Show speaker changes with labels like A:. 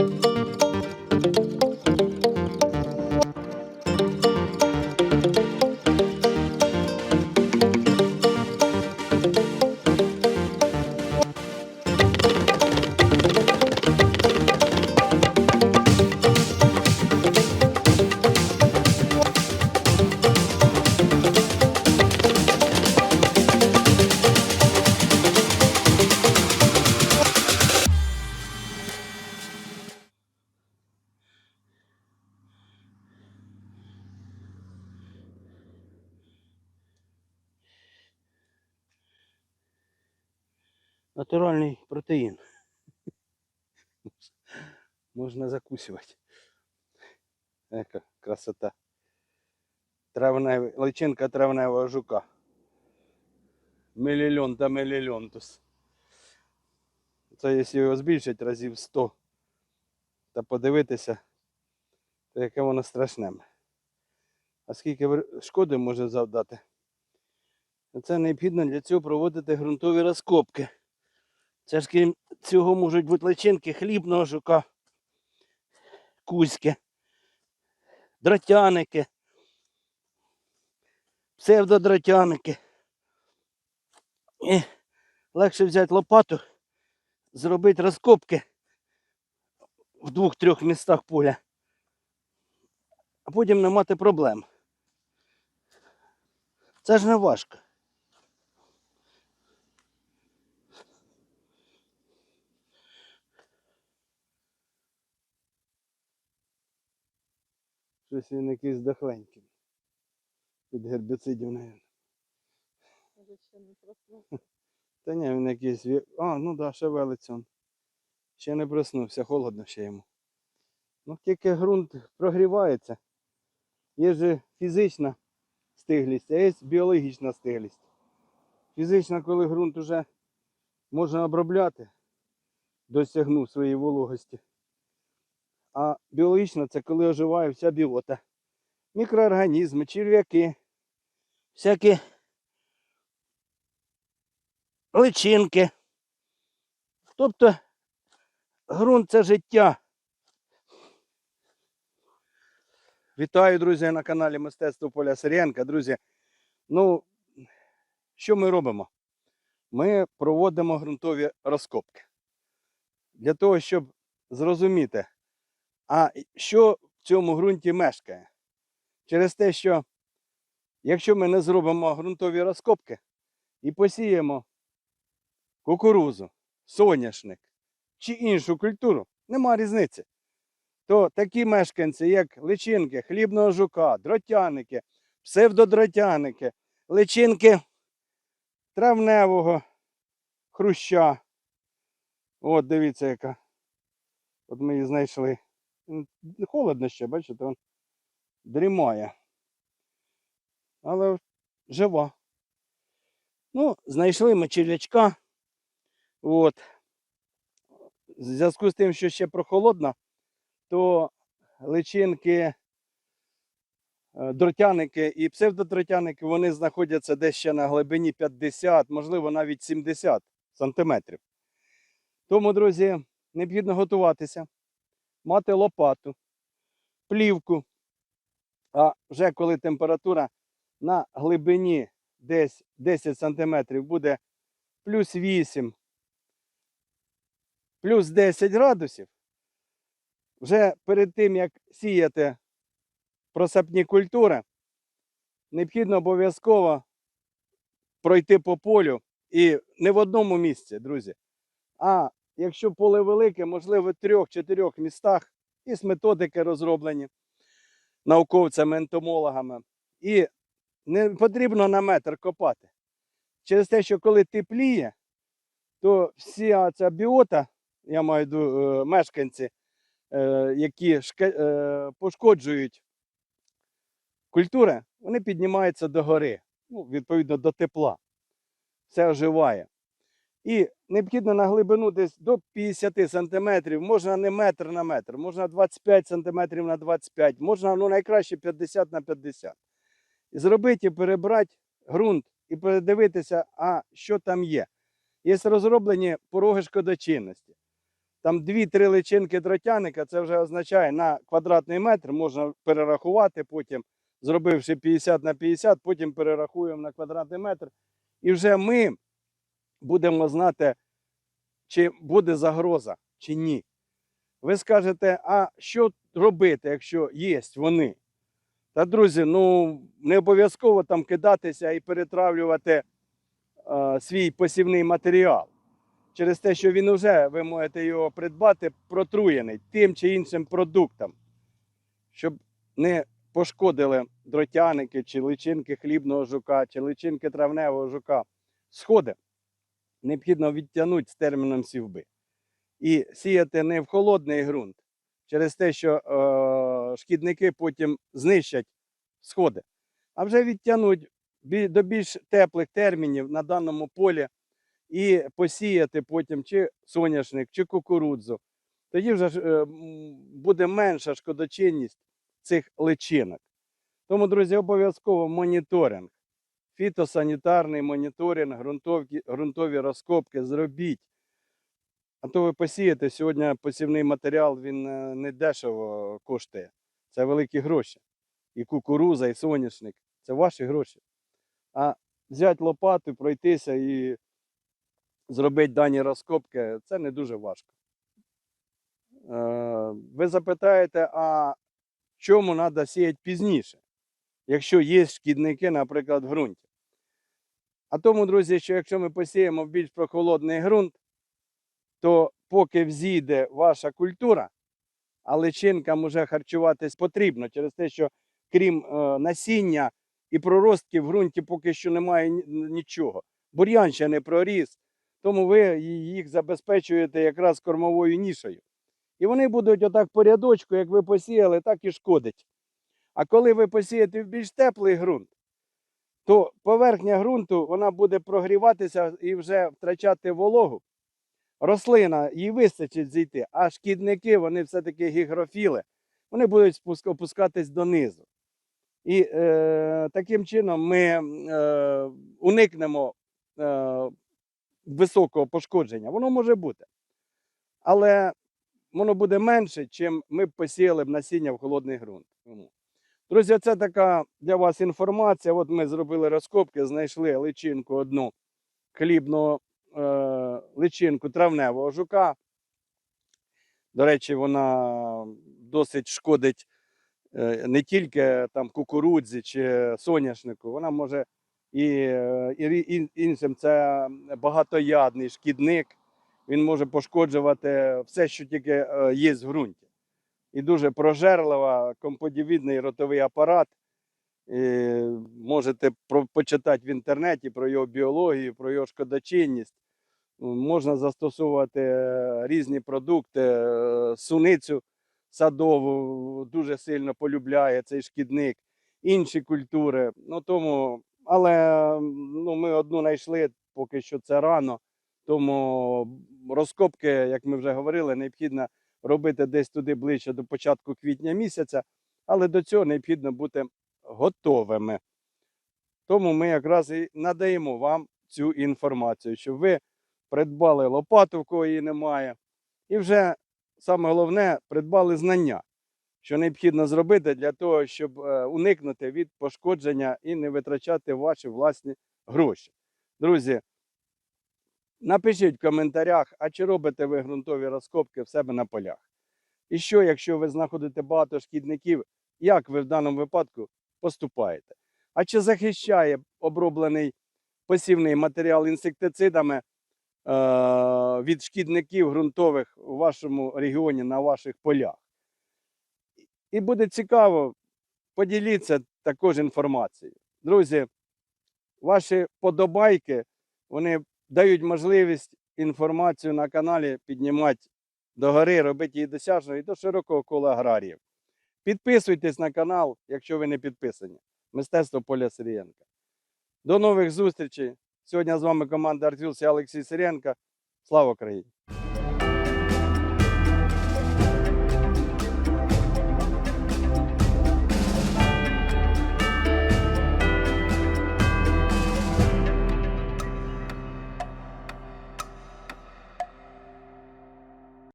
A: Thank you. Натуральний протеїн. Можна закусувати. Яка красота. Травневий, личинка травневого жука. Мілільон та мілільонтус. Це якщо його збільшить разів 100 та подивитися, то яке воно страшне. А скільки шкоди може завдати? Це необхідно для цього проводити ґрунтові розкопки. Це ж крім цього можуть бути личинки хлібного жука, кузьки, дротяники, псевдодротяники. І легше взяти лопату, зробити розкопки в двох-трьох містах поля, а потім не мати проблем. Це ж не важко. Щось він якийсь дохленький. Від гербіцидів, мабуть.
B: Може, ще не проснувся.
A: Та ні, він якийсь. А, ну да, шевелиться він. Ще не проснувся, холодно ще йому. Ну, тільки ґрунт прогрівається. Є же фізична стиглість, а є біологічна стиглість. Фізична, коли ґрунт уже можна обробляти, досягнув своєї вологості. А біологічна це коли оживає вся біота. Мікроорганізми, черв'яки, всякі личинки. Тобто ґрунт це життя. Вітаю, друзі, на каналі Мистецтво Поля Сирієнка. Друзі, ну, що ми робимо? Ми проводимо ґрунтові розкопки. Для того, щоб зрозуміти, а що в цьому ґрунті мешкає. Через те, що якщо ми не зробимо ґрунтові розкопки і посіємо кукурузу, соняшник чи іншу культуру, нема різниці. То такі мешканці, як личинки, хлібного жука, дротяники, псевдодротяники, личинки травневого хруща. От дивіться, яка. От ми її знайшли. Холодно ще, бачите, він дрімає. Але жива. Ну, знайшли ми черв'ячка. От. В зв'язку з тим, що ще прохолодно, то личинки, е, дротяники і псевдодротяники, вони знаходяться десь ще на глибині 50, можливо, навіть 70 сантиметрів. Тому, друзі, необхідно готуватися, мати лопату, плівку. А вже коли температура на глибині десь 10 сантиметрів буде плюс 8, плюс 10 градусів, вже перед тим, як сіяти просапні культури, необхідно обов'язково пройти по полю і не в одному місці, друзі. А якщо поле велике, можливо, в трьох-чотирьох містах і методики розроблені науковцями, ентомологами. І не потрібно на метр копати. Через те, що коли тепліє, то вся ця біота, я маю е, мешканці, е, які шка- е, пошкоджують культури, вони піднімаються до гори, ну, відповідно до тепла. Все оживає. І необхідно на глибину десь до 50 сантиметрів, можна не метр на метр, можна 25 сантиметрів на 25, можна ну, найкраще 50 на 50. І зробити і перебрати ґрунт і передивитися, а що там є. Є розроблені пороги шкодочинності. Там 2-3 личинки дротяника, це вже означає на квадратний метр можна перерахувати потім, зробивши 50 на 50, потім перерахуємо на квадратний метр. І вже ми будемо знати, чи буде загроза, чи ні. Ви скажете, а що робити, якщо є вони? Та, друзі, ну не обов'язково там кидатися і перетравлювати е, свій посівний матеріал. Через те, що він вже, ви можете його придбати протруєний тим чи іншим продуктом, щоб не пошкодили дротяники чи личинки хлібного жука, чи личинки травневого жука. Сходи необхідно відтягнути з терміном сівби. І сіяти не в холодний ґрунт, через те, що е, шкідники потім знищать сходи, а вже відтягнуть до більш теплих термінів на даному полі і посіяти потім чи соняшник, чи кукурудзу. Тоді вже е, буде менша шкодочинність цих личинок. Тому, друзі, обов'язково моніторинг, фітосанітарний моніторинг, ґрунтові розкопки зробіть. А то ви посієте сьогодні посівний матеріал, він е, не дешево коштує. Це великі гроші. І кукуруза, і соняшник це ваші гроші. А взяти лопату, пройтися і зробити дані розкопки це не дуже важко. Е, Ви запитаєте, а чому треба сіяти пізніше, якщо є шкідники, наприклад, в ґрунті? А тому, друзі, що якщо ми посіємо в більш прохолодний ґрунт, то поки взійде ваша культура, а личинкам уже харчуватись потрібно через те, що крім е, насіння і проростків в ґрунті поки що немає нічого. Бур'ян ще не проріс, тому ви їх забезпечуєте якраз кормовою нішою. І вони будуть отак по рядочку, як ви посіяли, так і шкодить. А коли ви посієте в більш теплий ґрунт, то поверхня ґрунту вона буде прогріватися і вже втрачати вологу. Рослина їй вистачить зійти, а шкідники, вони все-таки гігрофіли, вони будуть опускатись донизу. І е, таким чином ми е, уникнемо е, високого пошкодження. Воно може бути. Але воно буде менше, чим ми б посіяли б насіння в холодний ґрунт. Друзі, це така для вас інформація. От ми зробили розкопки, знайшли личинку одну хлібну е, личинку травневого жука. До речі, вона досить шкодить е, не тільки там кукурудзі чи соняшнику, вона може і, е, і іншим це багатоядний шкідник. Він може пошкоджувати все, що тільки е, є в ґрунті. І дуже прожерлива, комподівідний ротовий апарат. Можете почитати в інтернеті про його біологію, про його шкодочинність. Можна застосовувати е, різні продукти, е, суницю садову дуже сильно полюбляє цей шкідник, інші культури. Ну, тому, але ну, ми одну знайшли, поки що це рано. Тому розкопки, як ми вже говорили, необхідно робити десь туди ближче до початку квітня місяця, але до цього необхідно бути готовими. Тому ми якраз і надаємо вам цю інформацію, щоб ви придбали лопату, в кого її немає, і вже саме головне придбали знання, що необхідно зробити для того, щоб е, уникнути від пошкодження і не витрачати ваші власні гроші. Друзі, напишіть в коментарях, а чи робите ви ґрунтові розкопки в себе на полях. І що, якщо ви знаходите багато шкідників, як ви в даному випадку поступаєте? А чи захищає оброблений посівний матеріал інсектицидами е, від шкідників ґрунтових у вашому регіоні на ваших полях? І буде цікаво, поділіться також інформацією. Друзі, ваші подобайки вони дають можливість інформацію на каналі піднімати догори, робити її досяжною і до широкого кола аграріїв. Підписуйтесь на канал, якщо ви не підписані. Мистецтво Поля Сирієнка. До нових зустрічей. Сьогодні з вами команда Артвілс і Олексій Сирієнка. Слава Україні!